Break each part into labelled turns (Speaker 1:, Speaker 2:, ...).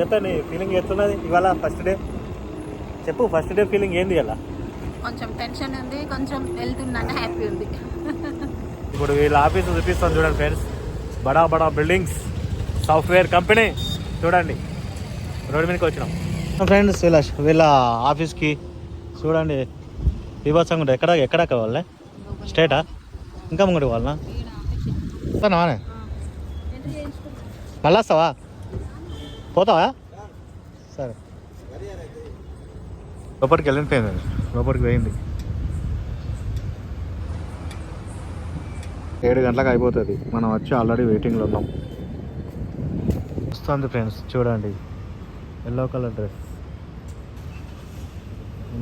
Speaker 1: చెప్పండి ఫీలింగ్ ఎట్లున్నది ఇవాళ ఫస్ట్ డే చెప్పు ఫస్ట్ డే ఫీలింగ్ ఏంది ఇలా
Speaker 2: కొంచెం టెన్షన్ ఉంది కొంచెం వెళ్తున్నాను హ్యాపీ ఉంది.
Speaker 1: ఇప్పుడు వీళ్ళ ఆఫీస్ చూపిస్తాను చూడండి ఫ్రెండ్స్ బడా బడా బిల్డింగ్స్ సాఫ్ట్వేర్ కంపెనీ చూడండి. రోడ్డు మీదకి వచ్చినాం. ఫ్రెండ్స్ వీళ్ళ వీళ్ళ ఆఫీస్కి చూడండి. బీభత్సంగా ఉంటుంది ఎక్కడ ఎక్కడ వాళ్ళే? స్టేటా? ఇంకా ముంగడి వస్తానానే మళ్ళీ వస్తావా? పోతావా? సరే. లోపలికి వెళ్ళిపోయిందండి లోపలికి పోయింది. ఏడు గంటలకు అయిపోతుంది. మనం వచ్చి ఆల్రెడీ వెయిటింగ్లో ఉన్నాం. వస్తుంది ఫ్రెండ్స్ చూడండి. ఎల్లో కలర్ డ్రెస్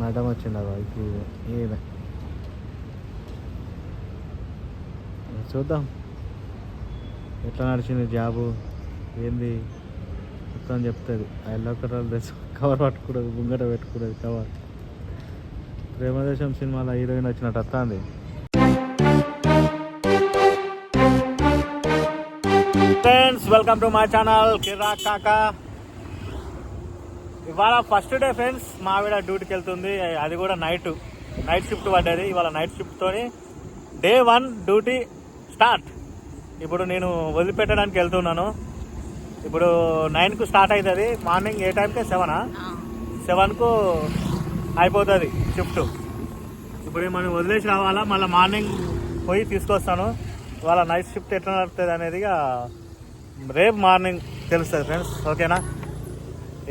Speaker 1: మేడం వచ్చింది అది ఏమే? చూద్దాం. ఎట్లా నడిచింది జాబు ఏంది? మొత్తం చెప్తుంది. ఆ ఎల్లో కలర్ డ్రెస్ కవర్ పట్టుకూడదు ముంగట పెట్టుకూడదు కవర్ ప్రేమదేశం సినిమాలో హీరోయిన్ వచ్చినట్టు వస్తుంది. Friends welcome to my channel కిరాక్ కాక ఇవాళ ఫస్ట్ డే ఫ్రెండ్స్ మా ఆవిడ డ్యూటీకి వెళ్తుంది. అది కూడా నైట్ నైట్ షిఫ్ట్ పడ్డది. ఇవాళ నైట్ షిఫ్ట్తోని డే వన్ డ్యూటీ స్టార్ట్ ఇప్పుడు నేను వదిలిపెట్టడానికి వెళ్తున్నాను. ఇప్పుడు నైన్కు స్టార్ట్ అవుతుంది. మార్నింగ్ ఏ టైంకి సెవెనా? సెవెన్కు అయిపోతుంది షిఫ్ట్. ఇప్పుడు మనం వదిలేసి రావాలా? మళ్ళీ మార్నింగ్ పోయి తీసుకొస్తాను. ఇవాళ నైట్ షిఫ్ట్ ఎట్లా నడుస్తుంది అనేది ఇక రేపు మార్నింగ్ తెలుస్తుంది ఫ్రెండ్స్. ఓకేనా?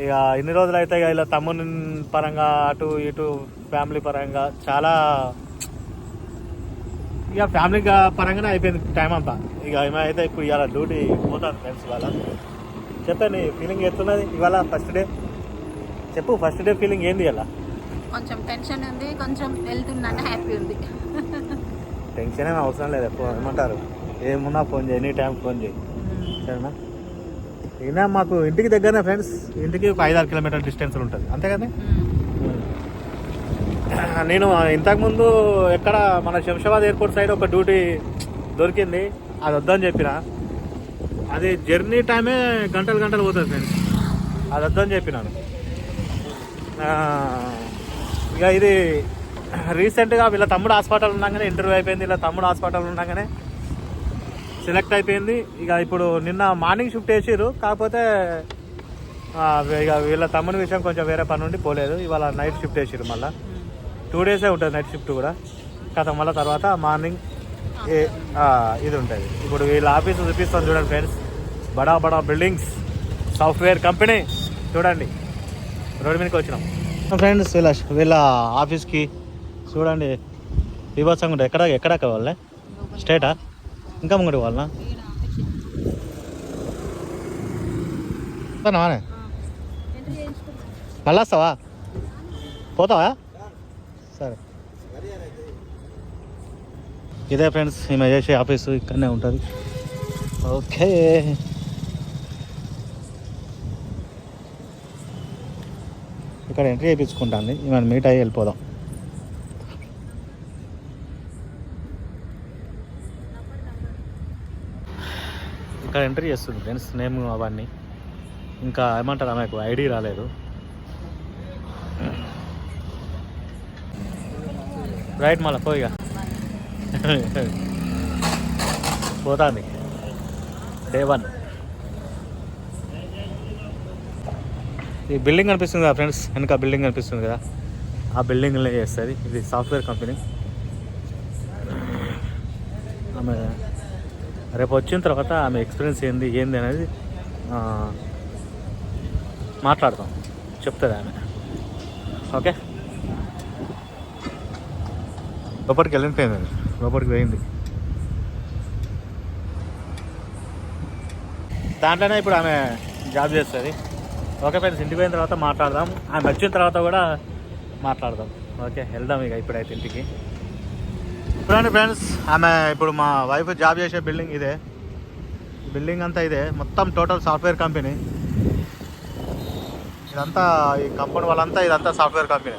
Speaker 1: ఇక ఇన్ని రోజులు అయితే ఇక ఇలా తమ్ముని పరంగా అటు ఇటు ఫ్యామిలీ పరంగా చాలా ఇక ఫ్యామిలీ పరంగానే అయిపోయింది టైం అంతా. ఇక ఏమైతే ఇప్పుడు ఇవాళ డ్యూటీ పోతాను ఫ్రెండ్స్ ఇవాళ. చెప్పండి ఫీలింగ్ ఎట్లున్నది? ఇవాళ ఫస్ట్ డే చెప్పు ఫస్ట్ డే ఫీలింగ్ ఏంది ఇలా
Speaker 2: కొంచెం టెన్షన్ ఉంది కొంచెం వెళ్తున్నాను హ్యాపీ ఉంది.
Speaker 1: టెన్షన్ ఏమి అవసరం లేదు ఫోన్ ఏమంటారు? ఏమున్నా ఫోన్ చేయి ఎనీ టైం ఫోన్ చేయి. సరేనా? అయినా మాకు ఇంటికి దగ్గరనే ఫ్రెండ్స్ ఇంటికి ఒక ఐదారు కిలోమీటర్ డిస్టెన్స్ ఉంటుంది. అంతే కదా? నేను ఇంతకుముందు ఎక్కడ మన శంషాబాద్ ఎయిర్పోర్ట్ సైడ్ ఒక డ్యూటీ దొరికింది. అది వద్దని చెప్పిన. అది జర్నీ టైమే గంటలు గంటలు పోతుంది ఫ్రెండ్స్. అది వద్దని చెప్పినాను. ఇక ఇది రీసెంట్గా వీళ్ళ తమ్ముడు హాస్పిటల్ ఉండగానే ఇంటర్వ్యూ అయిపోయింది. వీళ్ళ తమ్ముడు హాస్పిటల్ ఉండగానే సెలెక్ట్ అయిపోయింది. ఇక ఇప్పుడు నిన్న మార్నింగ్ షిఫ్ట్ వేసారు కాకపోతే ఇక వీళ్ళ తమ్ముని విషయం కొంచెం వేరే పని ఉండి పోలేదు. ఇవాళ నైట్ షిఫ్ట్ వేసారు మళ్ళీ. టూ డేసే ఉంటుంది నైట్ షిఫ్ట్ కూడా. కథ మళ్ళీ తర్వాత మార్నింగ్ ఇది ఉంటుంది. ఇప్పుడు వీళ్ళ ఆఫీస్ చూపిస్తాను చూడండి ఫ్రెండ్స్. బడా బడా బిల్డింగ్స్ సాఫ్ట్వేర్ కంపెనీ. చూడండి. రోడ్డు మీదకి వచ్చినాం. ఫ్రెండ్స్ వీళ్ళ వీళ్ళ ఆఫీస్కి చూడండి. బీభత్సంగా ఉంటుంది ఎక్కడ ఎక్కడ కావాలి స్టేటా? ఇంకా ముంగడి వాళ్ళనా? వస్తానానే మళ్ళీ వస్తావా? పోతావా? సరే. ఇదే ఫ్రెండ్స్ ఈమె చేసే ఆఫీసు ఇక్కడనే ఉంటుంది. ఓకే. ఇక్కడ ఎంట్రీ చేయించుకుంటాను ఈమె మీట్ అయ్యి వెళ్ళిపోదాం. ఇక్కడ ఎంట్రీ చేస్తుంది ఫ్రెండ్స్ నేమ్ అవన్నీ. ఇంకా ఏమంటారు ఆమెకు? ఐడి రాలేదు. రైట్ మళ్ళీ పోయిగా. పోతాంది డే వన్ ఈ బిల్డింగ్ కనిపిస్తుంది కదా ఫ్రెండ్స్ వెనక బిల్డింగ్ కనిపిస్తుంది కదా. ఆ బిల్డింగ్లో చేస్తుంది. ఇది సాఫ్ట్వేర్ కంపెనీ. ఆమె రేపు వచ్చిన తర్వాత ఆమె ఎక్స్పీరియన్స్ ఏంది ఏంది అనేది మాట్లాడతాం. చెప్తుంది ఆమె. ఓకే? లోపలికి వెళ్ళిపోయిందండి లోపలికి పోయింది దాంట్లోనే ఇప్పుడు ఆమె జాబ్ చేస్తుంది. ఓకే ఫ్రెండ్స్ ఇంటికి పోయిన తర్వాత మాట్లాడదాం. ఆమె వచ్చిన తర్వాత కూడా మాట్లాడదాం. ఓకే వెళ్దాం ఇక ఇప్పుడైతే ఇంటికి. ఇప్పుడండి ఫ్రెండ్స్ ఆమె ఇప్పుడు మా వైఫ్ జాబ్ చేసే బిల్డింగ్ ఇదే. బిల్డింగ్ అంతా ఇదే. మొత్తం టోటల్ సాఫ్ట్వేర్ కంపెనీ. ఇదంతా ఈ కంపెనీ వాళ్ళంతా ఇదంతా సాఫ్ట్వేర్ కంపెనీ.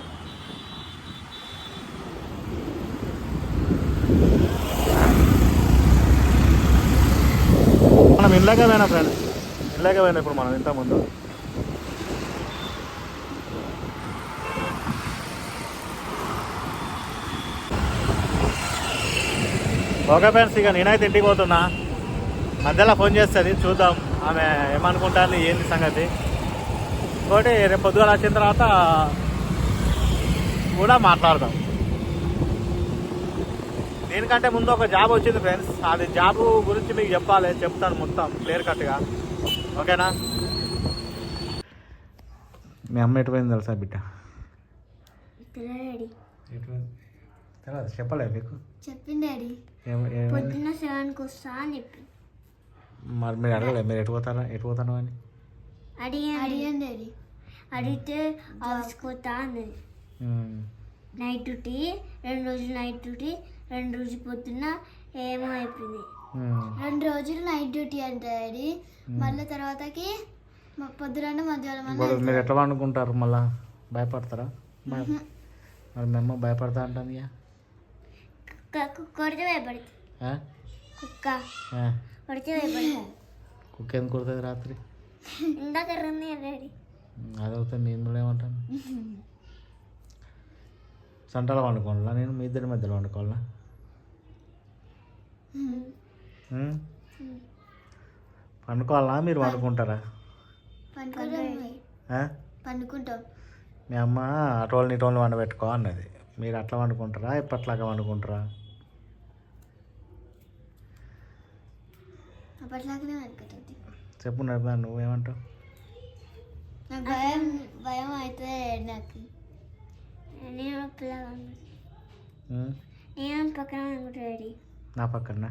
Speaker 1: ఇలాగే పోయినా ఫ్రెండ్. ఇలాగే పోయినా ఇప్పుడు మనం ఇంతకుముందు ఒక ఫ్రెండ్స్ ఇక నేనైతే ఇంటికి పోతున్నా. మధ్యలో ఫోన్ చేస్తుంది చూద్దాం ఆమె ఏమనుకుంటాను ఏంది సంగతి. ఇంకోటి రేపు పొద్దుగా వచ్చిన తర్వాత కూడా మాట్లాడదాం. దీనికంటే ముందు ఒక జాబ్ వచ్చింది ఫ్రెండ్స్. అది జాబ్ గురించి మీకు చెప్పాలి చెప్తాను మొత్తం క్లియర్ కట్గా ఓకేనా? మీ అమ్మ ఎటుపోయింది తెలుసా బిడ్డ?
Speaker 2: డాడీ
Speaker 1: తెలియదు చెప్పలేదు మీకు?
Speaker 2: చెప్పింది డాడీ.
Speaker 1: ఏం- ఏమైంది
Speaker 2: పొద్దున్న సెవెన్కి వస్తా అని చెప్పి.
Speaker 1: మరి మీరు అడగలేదు మీరు ఎటు పోతారా ఎటు పోతాను అని?
Speaker 2: డాడీ. అడిగితే ఆఫీస్కి పోతా అన్నది.
Speaker 1: ఉమ్.
Speaker 2: నైట్ డ్యూటీ రెండు రోజులు నైట్ డ్యూటీ రెండు రోజులు పొద్దున్న ఏమో అయిపోయింది. రెండు రోజులు నైట్ డ్యూటీ అంటే డాడీ మళ్ళీ తర్వాతకి పొద్దున మధ్యాహ్నం
Speaker 1: మీరు ఎట్లా వండుకుంటారు మళ్ళా? భయపడతారా? భయ- మరి మేము భయపడతా అంటాను ఇక.
Speaker 2: కుక్క కుక్క కొడితే భయపడుతుంది? కుక్క. కొడితే భయపడుతుంది.
Speaker 1: కుక్క ఎందుకు కుడుతుంది రాత్రి?
Speaker 2: ఇందాక రంది డాడీ.
Speaker 1: అదవుతే మీ ఇందులో ఏమంటాను? సంటలో వండుకోవాలా నేను మీ ఇద్దరి మధ్యలో వండుకోవాలా? పండుకోవాలా? మీరు వండుకుంటారా ఆ?
Speaker 2: పండుకుంటాం.
Speaker 1: మీ అమ్మ అటోళ్ళని ఇటోళ్ళని వండబెట్టుకో అన్నది. మీరు అట్లా వండుకుంటారా? ఇప్పట్లాగా వండుకుంటారా? చెప్పు నడుపుదా నువ్వేమంటావు?
Speaker 2: నాకు భయం భయం అయితే నాకు నేను పక్కన అనుకుంటా డాడీ.
Speaker 1: నా పక్కన.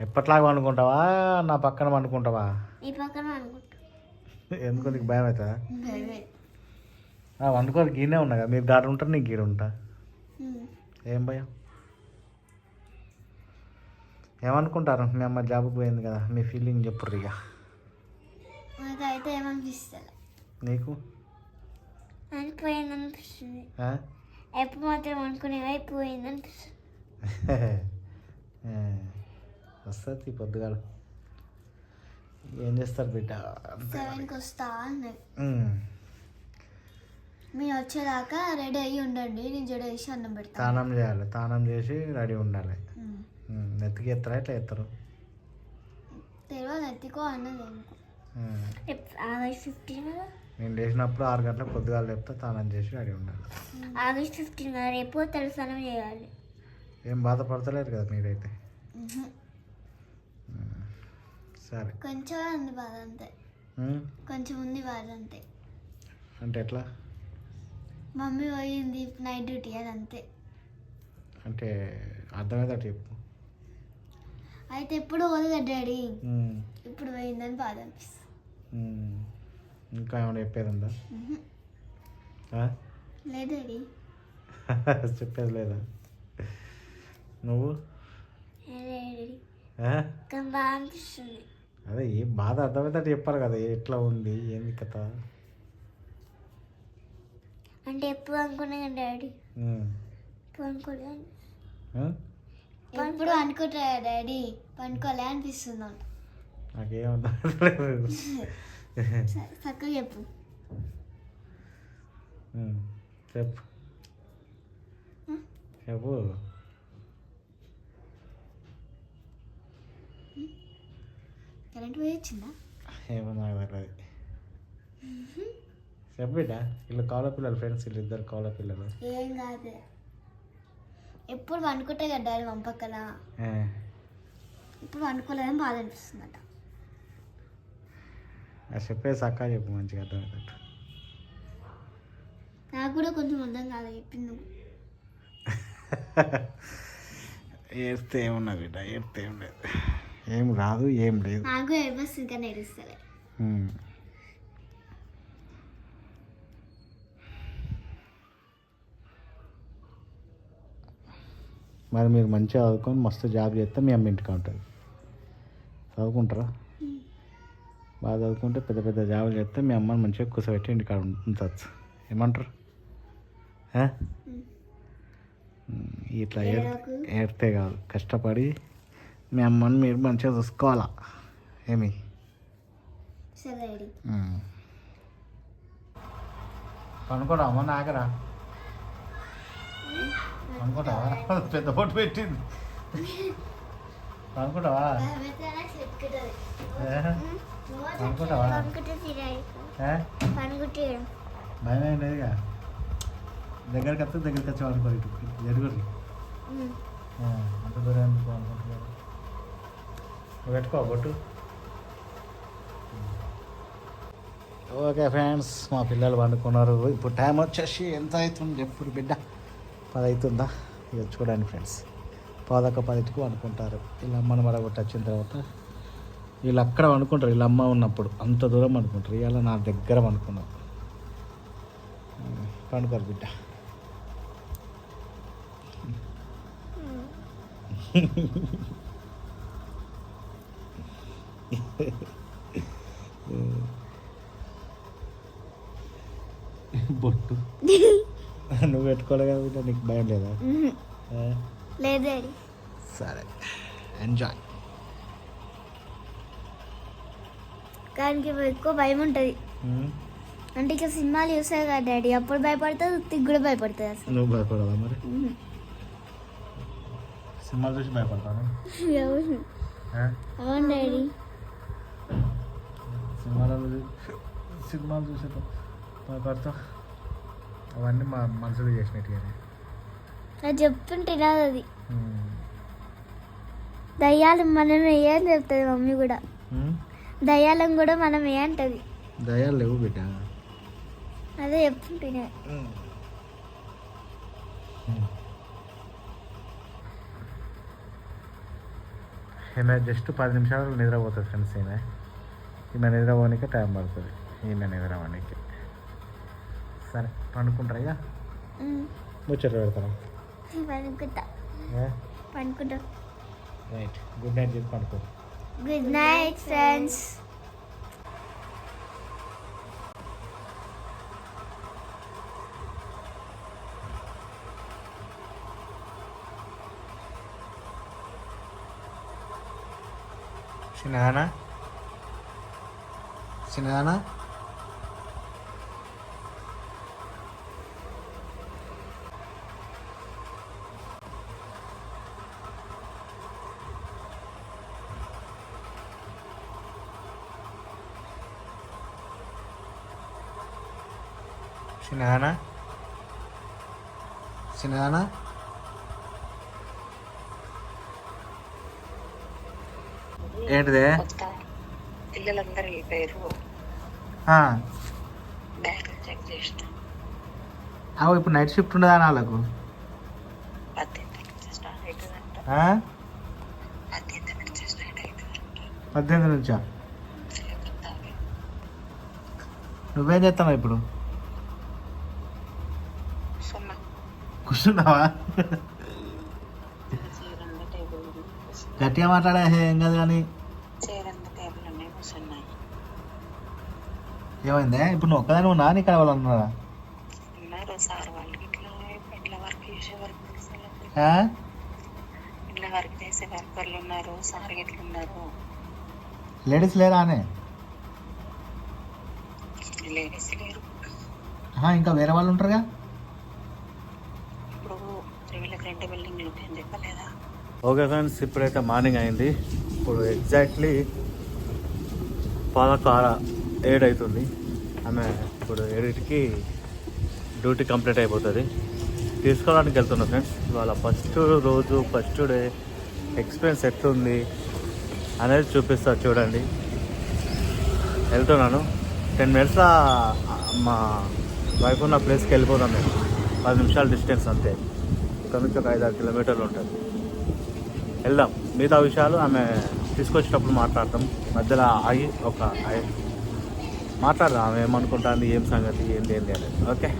Speaker 1: ఎప్పట్లాగా వండుకుంటావా నా పక్కన వండుకుంటావా
Speaker 2: ఈ పక్కన అనుకుంటా
Speaker 1: ఎందుకు నీకు భయం అవుతుందా వండుకోవాలి గీనే ఉన్నా కదా. మీరు గాడు ఉంటారు నీకు గీడు ఉంటా. ఏం భయం? ఏమనుకుంటారు? మీ అమ్మ జాబ్కి పోయింది కదా మీ ఫీలింగ్ చెప్పుర్రు ఇక.
Speaker 2: నాకు? అనిపోయింది అనిపిస్తుంది? ఎప్పుడు మాత్రం అనుకునే అయిపోయింది అనిపిస్తుంది
Speaker 1: వస్తుంది పొద్దుగాల ఏం చేస్తారు బిడ్డ.
Speaker 2: సెవెన్కి వస్తా. మీరు వచ్చేదాకా రెడీ అయ్యి ఉండండి నేను జడ వేసి అన్నం పెడతాను
Speaker 1: తానం చేయాలి తానం చేసి రెడీ ఉండాలి. నెత్తికి ఎత్తరా ఎట్లా ఎత్తరు?
Speaker 2: తెలియదు ఎత్తుకో అన్నది
Speaker 1: నేను లేచినప్పుడు ఆరు గంటలకు పొద్దుగాల లేపితే తానం చేసి రెడీ ఉండాలి.
Speaker 2: ఆగస్ట్ ఫిఫ్టీన్ రేపు తలస్నానం చేయాలి.
Speaker 1: ఏం బాధపడతలేరు కదా మీరైతే. సరే.
Speaker 2: కొంచెం ఉంది బాధ అంతే. కొంచెం ఉంది బాధ అంతే.
Speaker 1: అంటే ఎట్లా?
Speaker 2: మమ్మీ పోయింది నైట్ డ్యూటీ అది అంతే.
Speaker 1: అంటే అర్థమయ్యేటట్టు చెప్పు.
Speaker 2: అయితే ఎప్పుడు పోదు కదా డాడీ. ఇప్పుడు పోయిందని బాధ అనిపిస్తుంది.
Speaker 1: ఇంకా ఏమైనా చెప్పేది ఉందా?
Speaker 2: లేదు డాడీ.
Speaker 1: చెప్పేది లేదా? నువ్వు? అదే ఏ బాధ అర్థమవుతాడు చెప్పాలి కదా ఎట్లా ఉంది ఏంది కథ?
Speaker 2: అంటే ఎప్పుడు అనుకున్నా డాడీ. ఇప్పుడు అనుకుంటా డాడీ పనుకోలే అనిపిస్తుంది నాకు.
Speaker 1: నాకేం అర్థమవుతలేదు
Speaker 2: స- చక్కగా చెప్పు.
Speaker 1: చెప్పు. చెప్పు.
Speaker 2: కరెంట్ పోయి వచ్చిందా
Speaker 1: ఏమో నాకు తెలియదు చెప్పు బిడ్డ వీళ్ళు కాల పిల్లలు ఫ్రెండ్స్ వీళ్ళు ఇద్దరు కాల పిల్లలు.
Speaker 2: ఏం కాదు. ఎప్పుడు వండుకుంటే కదా డాడీ పంపక్కల
Speaker 1: ఆ.
Speaker 2: ఇప్పుడు వండుకోలేదని బాధ అనిపిస్తుందట.
Speaker 1: అది చెప్పేసి చక్కగా చెప్పు మంచిగా అర్థమవుతాడు
Speaker 2: నాకు కూడా కొంచెం అర్థం కాదు చెప్పింది
Speaker 1: ఏడితే ఏమున్నా బిడ్డ ఏడితే ఏం లేదు ఏం రాదు ఏం లేదు.
Speaker 2: నాకు.
Speaker 1: మరి మీరు మంచిగా చదువుకొని మస్తు జాబ్ చేస్తే మీ అమ్మ ఇంటికి ఉంటుంది. చదువుకుంటారా? బాగా చదువుకుంటే పెద్ద పెద్ద జాబులు చేస్తే మీ అమ్మని మంచిగా కూర్చోబెట్టి ఇంటికాడ ఉంచవచ్చు ఏమంటారు? ఇట్లా. ఏడితే కాదు కష్టపడి మీ అమ్మని మీరు మంచిగా చూసుకోవాలా? ఏమి? పనుకోడా? అమ్మ నాగరా అనుకుంటావా పెద్ద పొట్టు పెట్టింది? అనుకుంటావా ఏ? భయం ఏం లేదుగా. దగ్గరికి వస్తే దగ్గరికి వచ్చి అనుకో ఇటు. జరుగురు అంత దూరం ఎందుకు అనుకుంటున్నారు పెట్టుకో బొట్టు ఓకే ఫ్రెండ్స్ మా పిల్లలు పండుకున్నారు. ఇప్పుడు టైం వచ్చేసి ఎంత అవుతుంది చెప్పుడు బిడ్డ? పది అవుతుందా? ఇక చూడండి ఫ్రెండ్స్. పదొక పదిటికి వండుకుంటారు వీళ్ళ అమ్మని మరొకటి వచ్చిన తర్వాత వీళ్ళు అక్కడ వండుకుంటారు వీళ్ళ అమ్మ ఉన్నప్పుడు అంత దూరం వండుకుంటారు ఇవాళ నా దగ్గర వండుకున్నారు పండుకోరు బిడ్డ. బొట్టు. నువ్వు పెట్టుకోలే కదా బిడ్డ నీకు భయం లేదా? సరే. ఎంజాయ్
Speaker 2: కానీ ఎక్కువ భయం ఉంటుంది. అంటే ఇక సినిమాలు చూసాయి కదా డాడీ అప్పుడు భయపడుతుంది ఉత్తికి కూడా భయపడుతుంది అసలు.
Speaker 1: నువ్వు భయపడవా మరి? సినిమాలు చూసి భయపడతాను
Speaker 2: అవును. అవును డాడీ.
Speaker 1: సినిమాలలో చూ- సినిమాలు చూసేటప్పుడు భయపడతా అవన్నీ మా మనసులో చేసినట్టు
Speaker 2: అది చెప్తుంటే రాదు అది. దయ్యాలు మనం ఏ అని చెప్తుంది మమ్మీ కూడా. దయ్యాలం కూడా మనం ఏ అంటది.
Speaker 1: దయాలు లేవు బిడ్డ.
Speaker 2: అదే చెప్తుంటే
Speaker 1: ఈమె జస్ట్ పది నిమిషాలు నిద్రపోతుంది ఫ్రెండ్స్ ఈమె ఈమె నిద్రపోనికి టైం పడుతుంది. ఈమె నిద్రపోనికి సరే పండుకుంటారా ఇక ముచ్చట్లు పెడతాను.
Speaker 2: పనుకుంటా పనుకుంటా
Speaker 1: రైట్ గుడ్ నైట్ చెప్పి పండుకో.
Speaker 2: Good night friends.
Speaker 1: చిన్నదానా చిన్నదానా చిన్నదానా చిన్నదానా ఏంటిదే?
Speaker 3: పిల్లలందరూ వెళ్ళిపోయారు
Speaker 1: అవు ఇప్పుడు నైట్ షిఫ్ట్ ఉండదా వాళ్ళకు
Speaker 3: పద్దెనిమిది నుంచి.
Speaker 1: నువ్వేం చేస్తావు ఇప్పుడు? కూర్చున్నావా. గట్టిగా మాట్లాడా ఏం కాదు కానీ ఏమైందే? ఇప్పుడు నువ్వు ఒక్కదాని ఉన్నా నీకు వాళ్ళు ఉన్నారా? లేడీస్ లేరా అనే
Speaker 3: లేడీస్ లేరు.
Speaker 1: ఆహా, ఇంకా వేరే వాళ్ళు ఉంటారుగా? ఓకే ఫ్రెండ్స్ ఇప్పుడైతే మార్నింగ్ అయింది. ఇప్పుడు ఎగ్జాక్ట్లీ పదకార ఏడు అవుతుంది ఆమె ఇప్పుడు ఏడింటికి డ్యూటీ కంప్లీట్ అయిపోతుంది. తీసుకోవడానికి వెళ్తున్నా ఫ్రెండ్స్ ఇవాళ ఫస్ట్ రోజు ఫస్ట్ డే ఎక్స్పీరియన్స్ ఎట్లుంది అనేది చూపిస్తా చూడండి. వెళ్తున్నాను. టెన్ మినిట్స్లో మా వైఫ్ ఉన్న ప్లేస్కి వెళ్ళిపోతాం మేము. పది నిమిషాల డిస్టెన్స్ అంతే. ఇక్కడ నుంచి ఒక ఐదు ఆరు కిలోమీటర్లు ఉంటుంది. వెళ్దాం. మిగతా విషయాలు ఆమె తీసుకొచ్చేటప్పుడు మాట్లాడతాం. మధ్యలో ఆగి ఒక మాట్లాడదాం ఆమె ఏమనుకుంటాంది ఏం సంగతి ఏంటి ఏంటి అనేది. Okay?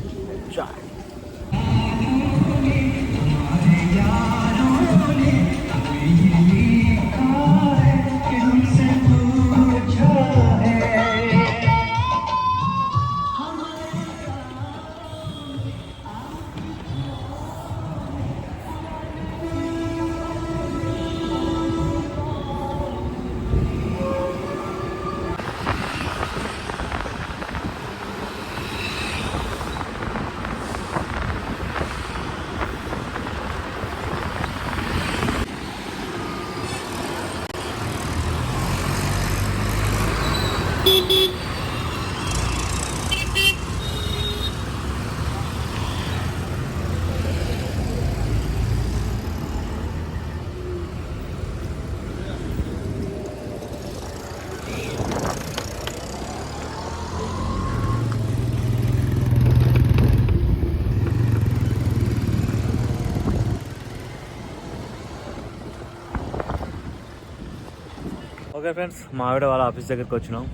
Speaker 1: Okay friends, Maavida wala office dekhar kuchh now.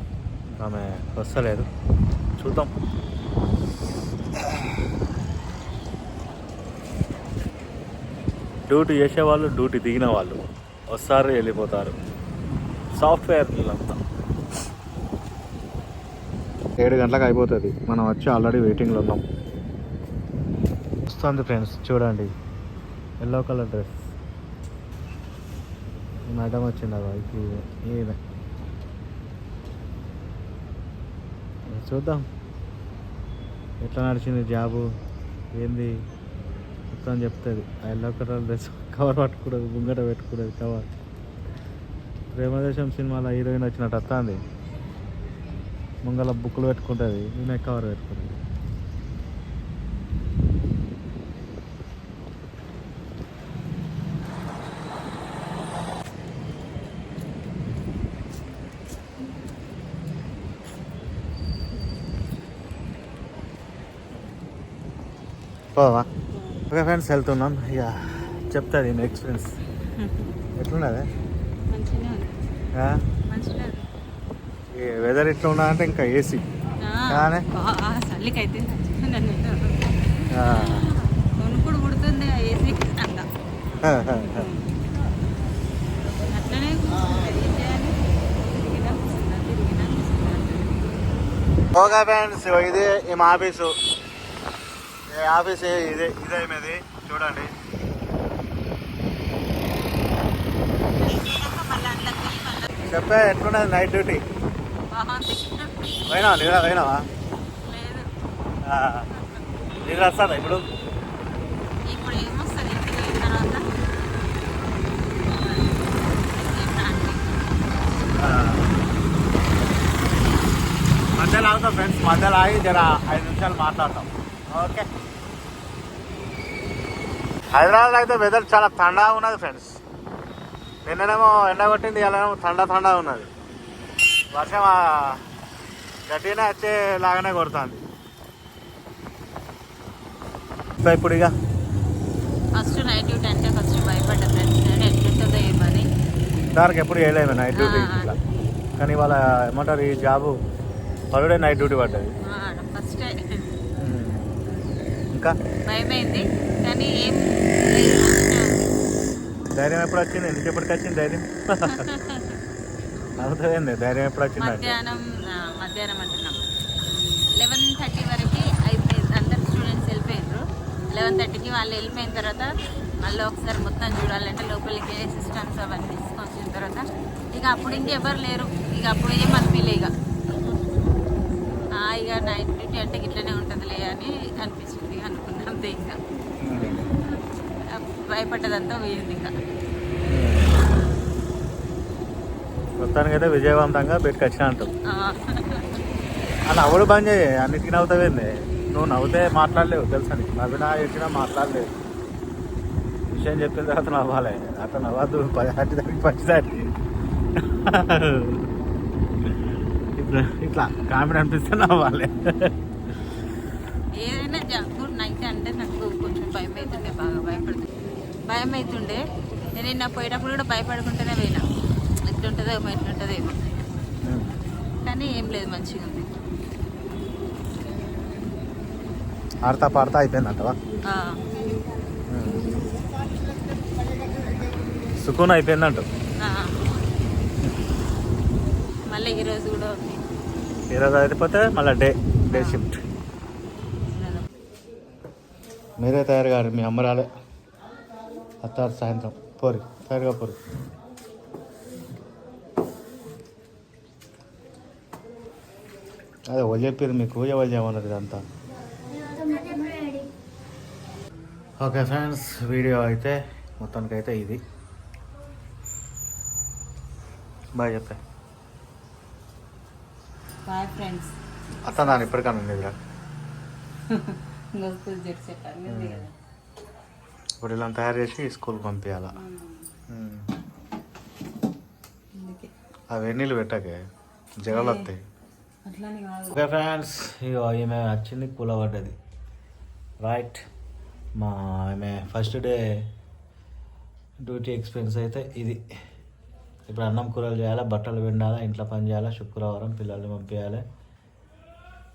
Speaker 1: ఆమె వస్తలేదు. చూద్దాం. డ్యూటీ చేసేవాళ్ళు డ్యూటీ దిగిన వాళ్ళు వస్తారు వెళ్ళిపోతారు. సాఫ్ట్వేర్ అంతా ఏడు గంటలకు అయిపోతుంది. మనం వచ్చి ఆల్రెడీ వెయిటింగ్లో ఉన్నాం. వస్తుంది ఫ్రెండ్స్ చూడండి. Yellow colour dress. మేడం వచ్చింది అది ఏమే చూద్దాం. ఎట్లా నడిచింది జాబు? ఏంది? మొత్తం చెప్తుంది. ఆ ఎల్లో కలర్ డ్రెస్ కవర్ పట్టుకూడదు ముంగట పెట్టుకూడదు కవర్. ప్రేమదేశం సినిమాలో హీరోయిన్ వచ్చినట్టు వస్తుంది. ముంగల బుక్కులు పెట్టుకుంటుంది నేను కవర్ పెట్టుకుంటుంది పోవా ఓకే ఫ్రెండ్స్ వెళ్తున్నాం. ఇక చెప్తుంది మీ ఎక్స్పీరియన్స్ ఎట్లున్నది? ఈ వెదర్ ఇట్లా ఉన్నా అంటే ఇంకా ఏసీ. కానే? ఓకే ఫ్రెండ్స్ ఇది మా ఆఫీసు. ఆఫీస్ ఇదే ఇదే మీది? చూడండి. చెప్పే ఎట్లున్నది నైట్ డ్యూటీ పోయినావా? నిద్ర పోయినావా?
Speaker 3: లేదు
Speaker 1: నిద్ర వస్తుందా ఇప్పుడు? మధ్యలో ఆగుతాం ఫ్రెండ్స్ మధ్యలో ఆగి జర ఐదు నిమిషాలు మాట్లాడతాం. ఓకే. హైదరాబాద్ అయితే వెదర్ చాలా ఠండా ఉన్నది ఫ్రెండ్స్ నిన్ననేమో ఎండ కొట్టింది ఇలానేమో ఠండా ఠండా ఉన్నది. వర్షం గట్టిగానే వచ్చేలాగానే కొడుతుంది. ఇప్పుడు ఇక?
Speaker 3: ఫస్ట్ నైట్ డ్యూటీ అంటే ఫస్ట్ భయపడ్డా ఫ్రెండ్స్ నేను ఎట్లుంటుందో ఏమని
Speaker 1: దానికి ఎప్పుడు చేయలేము నైట్ డ్యూటీ. ఇట్లా. కానీ వాళ్ళ ఏమంటారు ఈ జాబు పరుడే నైట్ డ్యూటీ పడ్డది.
Speaker 3: ఫస్ట్
Speaker 1: ఇంకా
Speaker 3: భయమైంది కానీ ఏం.
Speaker 1: ధైర్యం ఎప్పుడు వచ్చింది? ఎందుకు ఎప్పటికి వచ్చింది ధైర్యం? అవుతుందండి ధైర్యం ఎప్పుడు వచ్చింది
Speaker 3: మధ్యాహ్నం మధ్యాహ్నం అంటున్నాం. లెవెన్ థర్టీ వరకు అయిపోయింది. అందరు స్టూడెంట్స్ వెళ్ళిపోయారు లెవెన్ థర్టీకి వాళ్ళు వెళ్ళిపోయిన తర్వాత మళ్ళీ ఒకసారి మొత్తం చూడాలంటే లోపలికి సిస్టమ్స్ అవన్నీ తీసుకొని వచ్చిన తర్వాత ఇక అప్పుడు ఇంకెవరు లేరు. ఇక అప్పుడు ఏం అనిపించలే ఇక. ఇక నైట్ డ్యూటీ అంటే ఇట్లనే ఉంటుందిలే అని అనిపించింది అనుకున్నాం అంతే ఇంకా. భయపడ్డదంతా పోయింది ఇంకా.
Speaker 1: మొత్తానికి అయితే విజయవంతంగా అంటావు.
Speaker 3: ఆ,
Speaker 1: ఆ నవ్వుడు బంద్ చేయి అన్నిటికీ నవ్వుతావేంది నువ్వు నవ్వుతే మాట్లాడలేవు తెలుసా నీకు? నవ్వినా ఏడ్చినా మాట్లాడలేవు. విషయం చెప్పిన తర్వాత నవ్వాలి. అట్లా నవ్వద్దు పది దానికి పచ్చిదానికి ఇట్లా ఇట్లా కామెడీ అనిపిస్తే నవ్వాలి
Speaker 3: ఏదైనా జాబ్ నైట్ అంటే నాకు కొంచెం భయం అవుతుండే బాగా భయపడుతుంది భయం అవుతుండే నేను నిన్న పోయేటప్పుడు కూడా భయపడుకుంటూనే పోయినా. ఎట్లుంటుందో ఏమో ఎట్లుంటుందో ఏమో. కానీ ఏం లేదు మంచిగా ఉంది.
Speaker 1: ఆడతా పాడతా అయిపోయిందంటవా?
Speaker 3: ఆ,
Speaker 1: సుకూన్ అయిపోయిందంట.
Speaker 3: మళ్ళీ ఈరోజు కూడా ఉంది.
Speaker 1: ఈరోజు అయిపోతే మళ్ళీ డే డే షిఫ్ట్ మీరే తయారు కాదు మీ అమ్మ రాలే. అత్తారు సాయంత్రం. పోరి తయారుగా పోరి. అదే వాళ్ళు చెప్పారు మీకు ఎవరు చేయమన్నారు ఇదంతా? ఓకే ఫ్రెండ్స్ వీడియో అయితే మొత్తానికి అయితే ఇది. బాయ్ చెప్పే.
Speaker 3: ఫ్రెండ్స్.
Speaker 1: అత్త నాన్న ఇప్పటికన్నా
Speaker 3: కదా.
Speaker 1: ఇప్పుడు ఇలా తయారు చేసి స్కూల్ పంపించాలా
Speaker 3: అందుకే.
Speaker 1: ఆ వెన్నీళ్ళు పెట్టకే? జగలు వస్తాయి ఓకే ఫ్రెండ్స్ ఇగో ఈమె వచ్చింది కూలబడ్డది రైట్. మా ఆమె ఫస్ట్ డే డ్యూటీ ఎక్స్పీరియన్స్ అయితే ఇది. ఇప్పుడు అన్నం కూరలు చేయాలి బట్టలు పిండాలి ఇంట్లో పని చేయాలి శుక్రవారం పిల్లల్ని పంపించాలి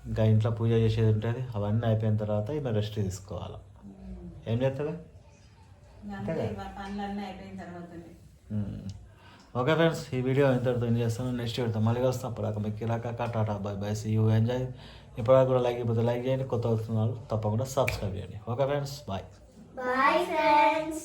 Speaker 1: ఇంకా ఇంట్లో పూజ చేసేది ఉంటుంది అవన్నీ అయిపోయిన తర్వాత ఈమె రెస్ట్ తీసుకోవాలి. ఏం
Speaker 3: తర్వాత
Speaker 1: ఓకే ఫ్రెండ్స్ ఈ వీడియో ఇంతటితో ఏం చేస్తాను నెక్స్ట్ వీడితో మళ్ళీ వస్తాం అప్పుడు మీకు ఇలాక tata bye bye see you enjoy. ఇప్పటివరకు కూడా లైక్ అయిపోతే లైక్ చేయండి కొత్త వస్తున్నారు తప్పకుండా సబ్స్క్రైబ్ చేయండి. Okay friends bye.
Speaker 2: Bye friends.